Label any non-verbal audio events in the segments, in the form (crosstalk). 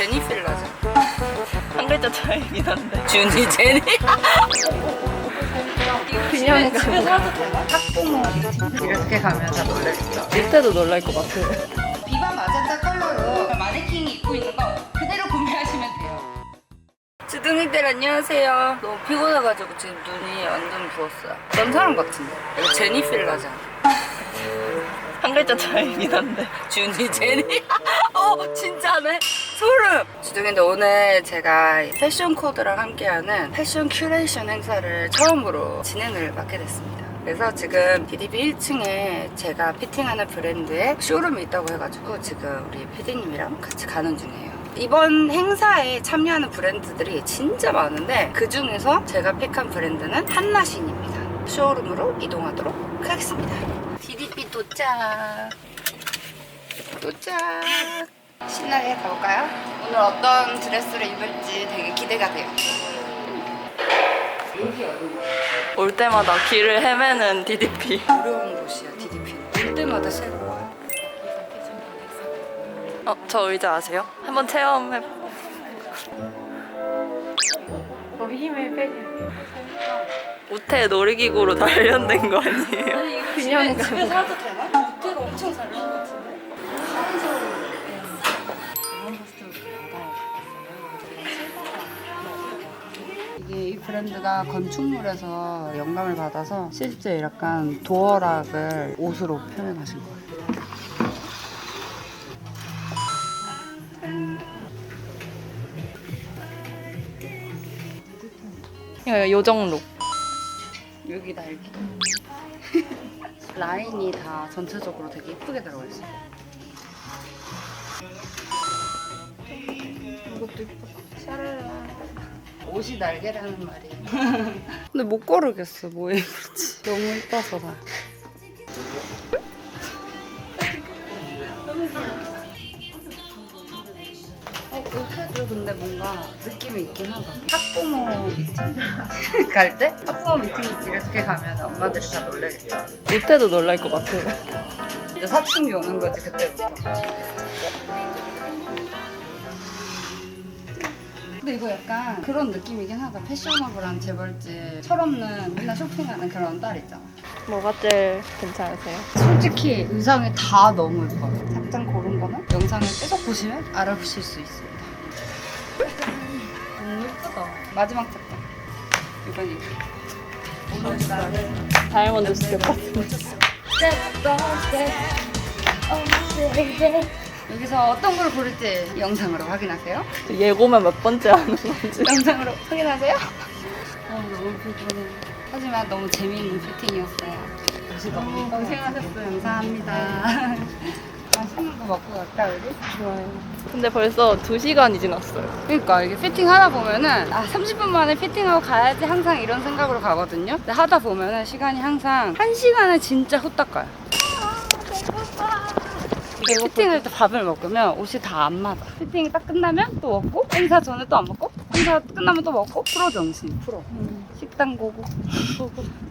제니 필라잖아. 한 글자 차이긴 한데. 준이 제니? 그냥 집에서 하도 되나? 학부모 이렇게 가면 다 놀라겠죠. 밑에도 놀랄 것 같아. 비바 마젠타 컬러로 마네킹이 입고 있는 거 그대로 구매하시면 돼요. 주둥이들 안녕하세요. 너무 피곤해가지고 지금 눈이 완전 부었어요. 넌 사람 같은데? 이거 제니 필라잖아. 한 글자 차이긴 한데. 준이 제니? (laughs) 어 진짜네. 소름. 주둥이들 오늘 제가 패션 코드랑 함께하는 패션 큐레이션 행사를 처음으로 진행을 맡게 됐습니다. 그래서 지금 DDB 1층에 제가 피팅하는 브랜드의 쇼룸이 있다고 해가지고 지금 우리 PD님이랑 같이 가는 중이에요. 이번 행사에 참여하는 브랜드들이 진짜 많은데 그 중에서 제가 픽한 브랜드는 한나신입니다. 쇼룸으로 이동하도록 하겠습니다. DDB 도착. 도착. 신나게 가볼까요? 오늘 어떤 드레스를 입을지 되게 기대가 돼요. 올 때마다 길을 헤매는 DDP. 어려운 곳이야 DDP는. 올 때마다 새로워요. 어, 저 의자 아세요? 한번 체험해. 거기 힘을 빼. 우태 놀이기구로 (laughs) 단련된 거 아니에요? 그냥 집에, 집에서 하도 되나? 브랜드가 건축물에서 영감을 받아서 실제 약간 도어락을 옷으로 표현하신 거예요. 이거 요정룩. 여기 날개. 라인이 다 전체적으로 되게 예쁘게 들어가 있어요. 이것도 예쁘다. 샤랄라. 옷이 날개라는 말이. (laughs) 근데 못 고르겠어. 뭐 입을지. (laughs) 너무 예뻐서 다. 어, 옷에도 근데 뭔가 느낌이 있긴 하다. 학부모 미팅 갈 때? 학부모 미팅 이렇게 가면 엄마들이 다 놀래겠죠. 우태도 놀랄 것 같아. 이제 사춘기 오는 거지 그때부터. 근데 이거 약간 그런 느낌이긴 하다. 패셔너블한 재벌집 철없는 맨날 쇼핑하는 그런 딸 있잖아. 뭐가 제일 괜찮으세요? 솔직히 의상이 다 너무 예뻐요. 작장 고른 거는 영상을 계속 보시면 알아보실 수 있습니다. 너무 예쁘다. 마지막 작장. 이건 이거. 다이아몬드 스텝 같은. (laughs) 여기서 어떤 걸 고를지 영상으로 확인하세요. 예고면 몇 번째 하는 건지. 영상으로 확인하세요. 어, 너무 피곤해. 하지만 너무 재미있는 피팅이었어요. 너무 고생하셨어요. 감사합니다. 맛있는 거 먹고 갈까 우리? 좋아요. 근데 벌써 2시간이 지났어요. 그러니까 이게 피팅 하다 보면은 아 30분 만에 피팅하고 가야지 항상 이런 생각으로 가거든요. 근데 하다 보면은 시간이 항상 한 시간을 진짜 후딱 가요. 피팅할 때 밥을 먹으면 옷이 다 안 맞아. 피팅이 딱 끝나면 또 먹고 행사 전에 또 안 먹고 행사 끝나면 또 먹고 프로 정신 프로. 식당 보고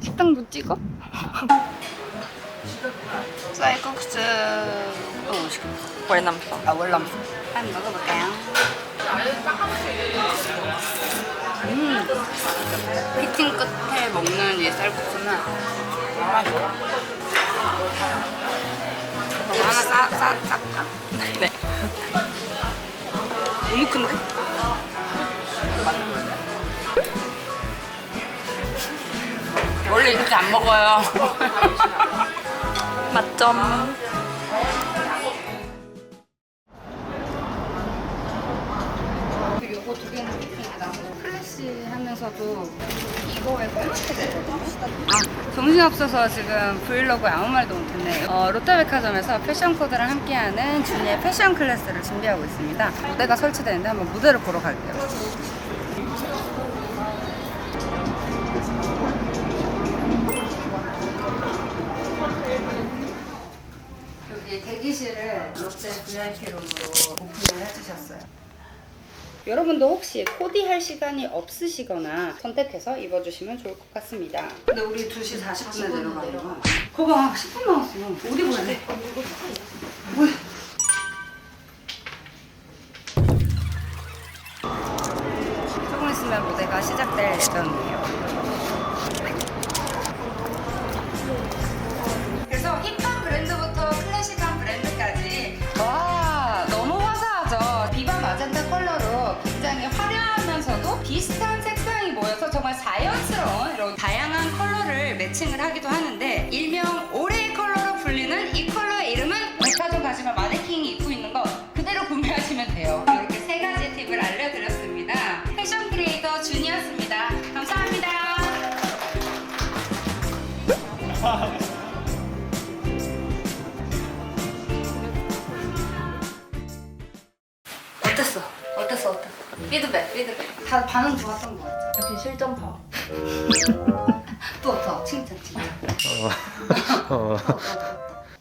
식당도 찍어. 쌀국수 너무 맛있겠다. 월남쌈. 아 월남쌈 한번 먹어볼까요? 음 피팅 끝에 먹는 이 쌀국수는 이 거 하나 싸, 싸, 쌀까? 네. 너무 큰데? 원래 이렇게 안 먹어요 맛점. 요거 두 개는 피팅이다. 클래시 하면서도 이거에. 아, 정신없어서 지금 브이로그에 아무 말도 못했네. 어, 롯데백화점에서 패션 코드랑 함께하는 준이의 패션 클래스를 준비하고 있습니다. 무대가 설치되는데 한번 무대를 보러 갈게요. 대기실을 롯데 VIP룸으로 오픈을 해주셨어요. 여러분도 혹시 코디할 시간이 없으시거나 선택해서 입어주시면 좋을 것 같습니다. 근데 우리 2시 40분에 아, 내려가는 거. 거봐, 10분 남았어. 어디 보야 돼? 네, 뭐야? 조금 있으면 무대가 시작될 예정이에요. 정말 자연스러운 이런 다양한 컬러를 매칭을 하기도 하는데 일명 올해의 컬러로 불리는 이 컬러의 이름은 백화점 가시면 마네킹이 입고 있는 거 그대로 구매하시면 돼요. 이렇게 세 가지 팁을 알려드렸습니다. 패션 크리에이터 준이었습니다. 감사합니다. 어땠어? 어땠어? 어땠어? 피드백, 피드백. 다 반응 좋았던 것 같아. 역시 실전파. (laughs) 또더 칭찬, 칭찬.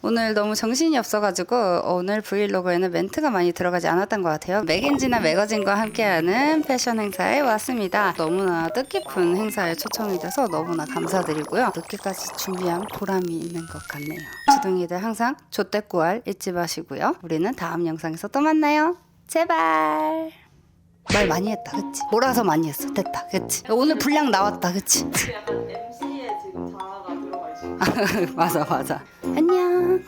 오늘 너무 정신이 없어가지고 오늘 브이로그에는 멘트가 많이 들어가지 않았던 것 같아요. 맥인지나 매거진과 함께하는 패션 행사에 왔습니다. 너무나 뜻깊은 행사에 초청이 돼서 너무나 감사드리고요. 늦게까지 준비한 보람이 있는 것 같네요. 주둥이들 항상 조떼꾸알 잊지 마시고요. 우리는 다음 영상에서 또 만나요. 제발. 말 많이 했다, 그치? 몰아서 많이 했어, 됐다, 그치? 오늘 분량 나왔다, 그치? (laughs) 약간 MC에 지금 자아가 들어가 있어. (laughs) 맞아, 맞아. 안녕.